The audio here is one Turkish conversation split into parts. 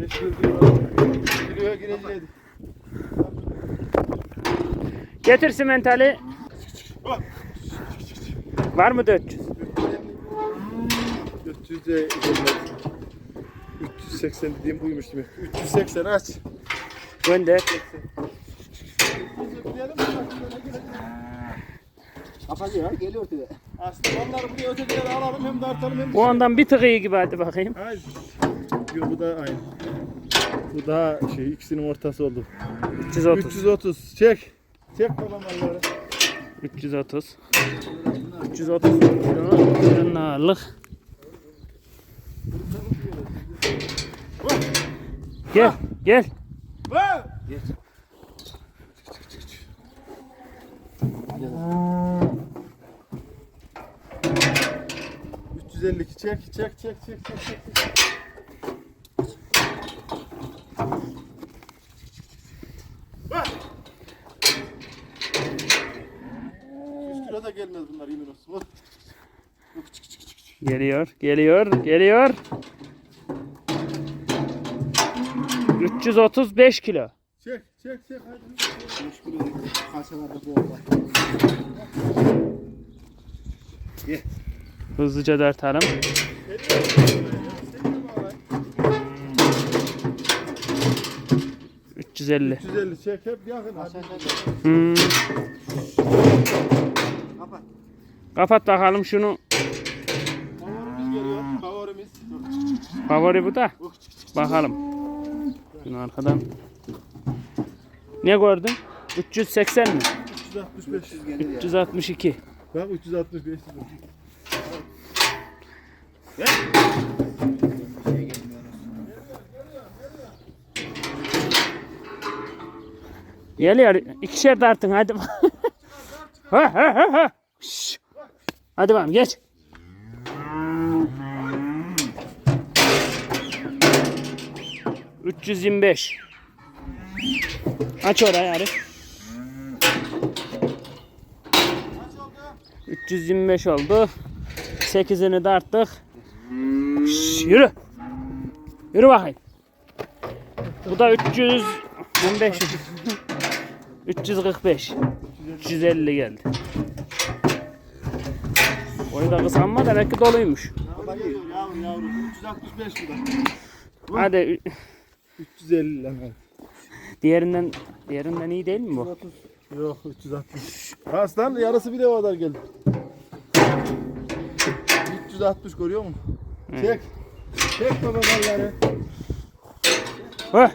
Beş yıl diyor. Kiloya gireceğiydi. Getir simentali. Var mı 400? 400 de gelmez. 380 dediğim buymuş demek. 380 aç. Gönder. Kapatıyor geliyor diye. Aslında onları buraya ötekileri alalım hem de artalım hem de Bu ondan bir tık iyi gibi hadi bakayım. Hayır. Yok bu da aynı. Bu daha şey ikisinin ortası oldu. 330. 330. Çek. Çek babam malları. 330. 330 kilo ürün ağırlık. Gel, gel. Vay! 352 çek çek çek çek çek çek. Vay! 100 kilo da gelmez bunlar yemin olsun. Geliyor, geliyor, geliyor. 335 kilo. Çek çek çek hadi. 5 kilo kasalarda bu oldu. Hızlıca dartalım. Üç 350. 350 çek hep yakın hadi. Hmm. Kapat. Kapat bakalım şunu. Favorimiz geliyor. Favorimiz. Favori bu da. Bakalım. Şunu arkadan. Ne gördün? 380 mi? 365. Gelir ya. 362. Bak 365. Şey Geliyor. İkişer dartın hadi. ha ha ha ha. Hadi bakalım geç. Üç yüz yirmi beş. Aç orayı Arif. 325 oldu. 8'ini de arttık. Şş, yürü. Yürü bakayım. Bu da 325. 345. 350 geldi. Boyu da kısalma demek ki doluymuş. Yavrum yavrum yavrum. 365 bu da. Hadi ü- 350 lan. diğerinden diğerinden iyi değil mi bu? Yok 360. Aslan yarısı bile o kadar geldi. 360 görüyor musun? Çek. Çek baba malları. Hah.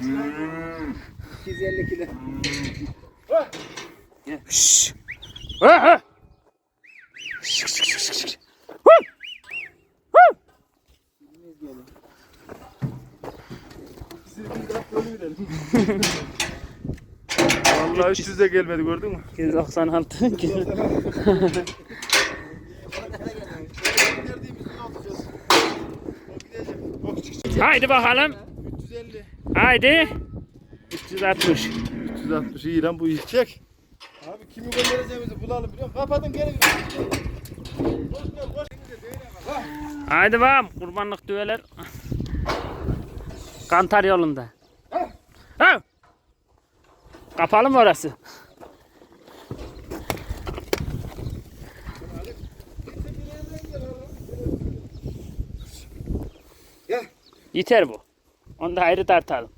250 kilo. Şşş. Şık, şık, şık, şık, şık. Vallahi 300'e gelmedi gördün mü? 296. Haydi bakalım. 350. Haydi. 360. 360 iyi lan bu iyi. Çek. Abi kimi göndereceğimizi bulalım biliyor musun? Kapatın geri gidin. Boş ver boş. Haydi bakalım kurbanlık düveler. Kantar yolunda. Ha! Kapalı mı orası? Yeter bu. Onu da ayrı tartalım.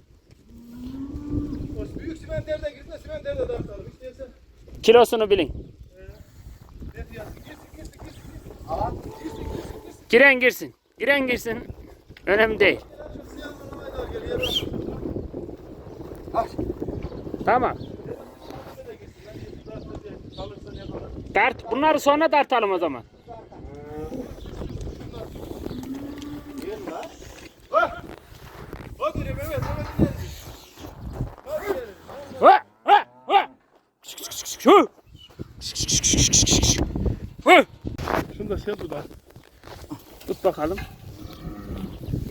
O büyük simenterde girsin de simenterde dağıtalım. İstersen Kilosunu bilin. ne fiyatı? Girsin girsin girsin. Al. Giren girsin. Giren girsin. Önemli değil. Tamam. Dart. Bunları sonra tartalım o zaman. Ha! O diyorum evet evet gidelim. Ha! Ha! Ha! Şunu da sen tut ha. Tut bakalım.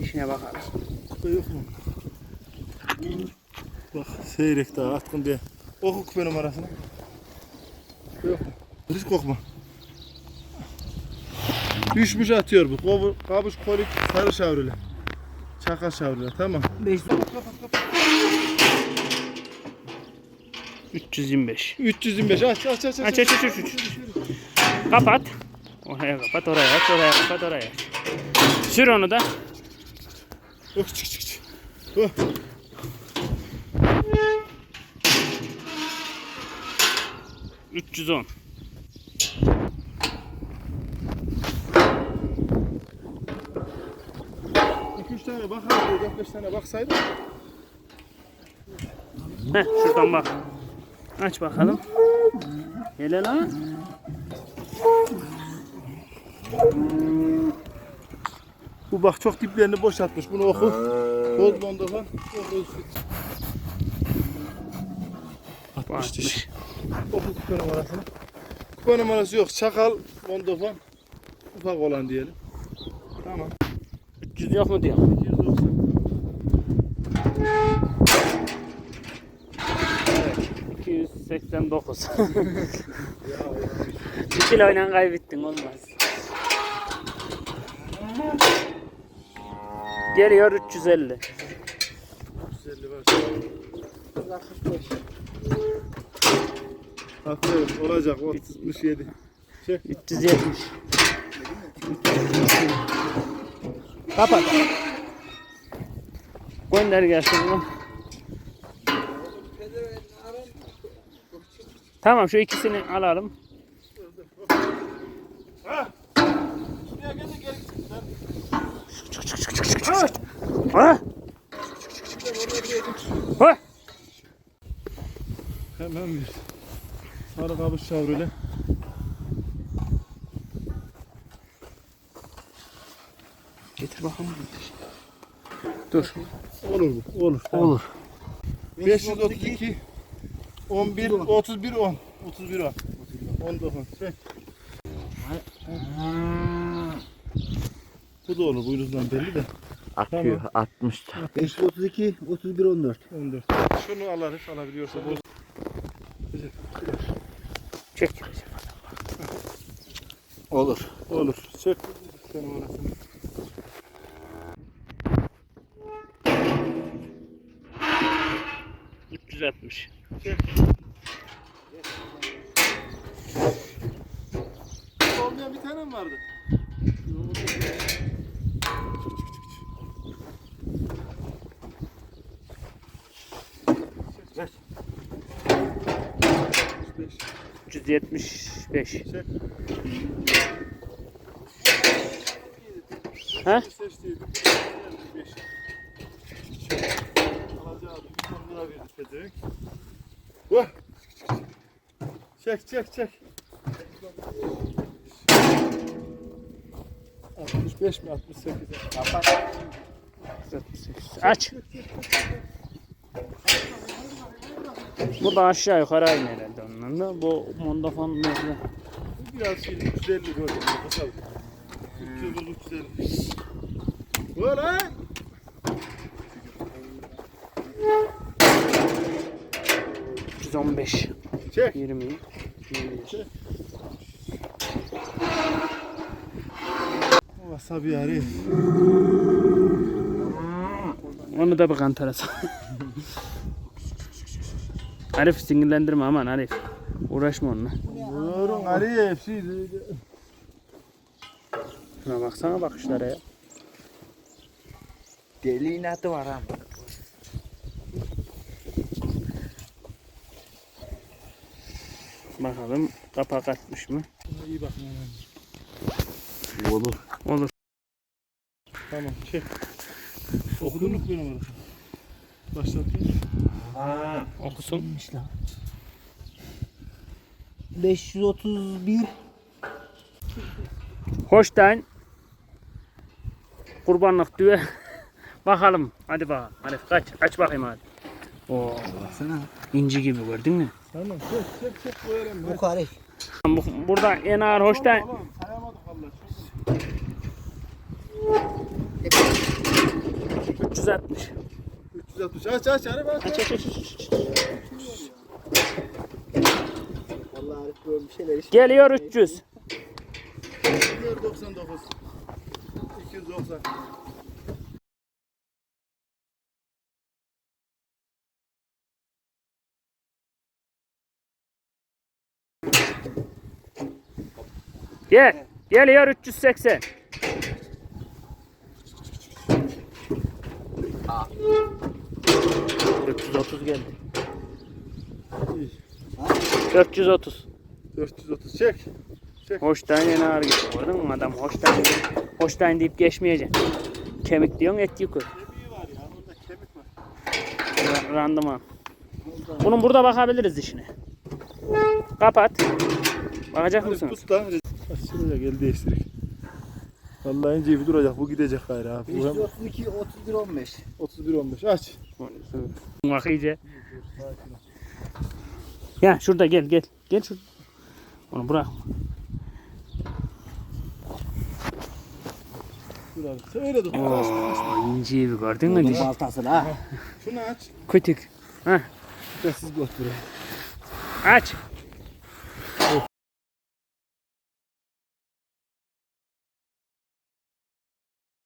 İşine bakalım. Yok mu? Bak seyrek daha atkın diye. Oku kupa numarasını. Kupa Yok mu? Hiç korkma. Düşmüş atıyor bu. Kavuş kolik sarı şavrili. Çakal şavrular tamam. 500. 325. 325 aç aç aç Aç aç aç aç. aç. Kapat. Oraya kapat, oraya aç, oraya kapat, oraya aç. Sür onu da. Oh, çık çık çık. Oh. Üç yüz on. Tane. Dört beş tane baksaydık. Heh, şuradan bak. Aç bakalım. Hele lan. Bu bak çok diplerini boşaltmış. Bunu oku. Bonda falan. Oku. Bakmış. Oku kupa numarasını. Kupa numarası yok. Çakal, bondofon. Ufak olan diyelim. Tamam. 300 yok mu diyor. 290. 289. Bir kiloyla kaybettin olmaz. Geliyor 350. 150 var. Aferin olacak 67. Çek. 370. Kapat. Gönder gelsin lan. Tamam şu ikisini alalım. Ha. Ha? Hemen bir. Sarı kabus şavruyla. Bakalım. Dur. Olur bu. Olur. Tamam. Olur. 532 11 31 10 31 10 19 Çek. Bu da olur buyuruzdan belli de Akıyor 60 da. 532, 31, 14. 14. Şunu alırız alabiliyorsa boz. Çek. Olur. Olur. Çek. Sen orasını. Üç yüz altmış. Olmayan bir tane mi vardı? Yetmiş beş. Çek. Ha? Çek. Vah. Çek çek çek. 65 mi 68 mi? Kapat. 68. Aç. Bu da aşağı yukarı aynı herhalde ondan da. Bu Mondafon mesela. Bu biraz şey 350 böyle. Bakalım. 300 350. Böyle. 115. Çek. 20. 20. Wasabi Arif. Onu da bakan tarasa. Arif sinirlendirme aman Arif. Uğraşma onunla. Buyurun Arif siz. Şuna baksana bakışlara ya. Deliğin adı var ama. Bakalım kapak atmış mı? iyi bakın. Olur. Olur. Tamam çek. Okudun mu bu numarası? Başlatayım. Okusun. 531, Hoştan. Kurbanlık düve. bakalım. Hadi bakalım. Hadi kaç. Aç bakayım hadi. Oo, baksana. inci gibi gördün mü? Tamam çek çek çek koyalım. Bu karı. Bu, burada en ağır hoştan. Tamam sayamadık valla. 360. 360 aç aç hadi bak. Aç aç aç. aç. Vallahi Arif böyle bir şeyler iş. Geliyor 300. 99 290 Gel. Geliyor 380. Aa. 430 geldi. İyi. 430. 430 çek. Hoştan yine ağır gitti. Gördün mü adam hoştan hoştan deyip geçmeyeceksin. Kemik diyorsun et yukarı. Kemiği var ya. Burada kemik var. Ra- Randıman. Bunun burada bakabiliriz dişine. Kapat. Bakacak Hadi Şuraya gel değiştirek. Vallahi ince bir duracak. Bu gidecek gayrı abi. Bu hem 532 31 15. 31 15. Aç. Bak iyice. Ya şurada gel gel. Gel şurada. Onu bırak. Dur abi. Dur. Oo, ince bir gördün mü diş? Bunun baltası la. Şunu aç. Kütük. Bir de siz götürün. aç.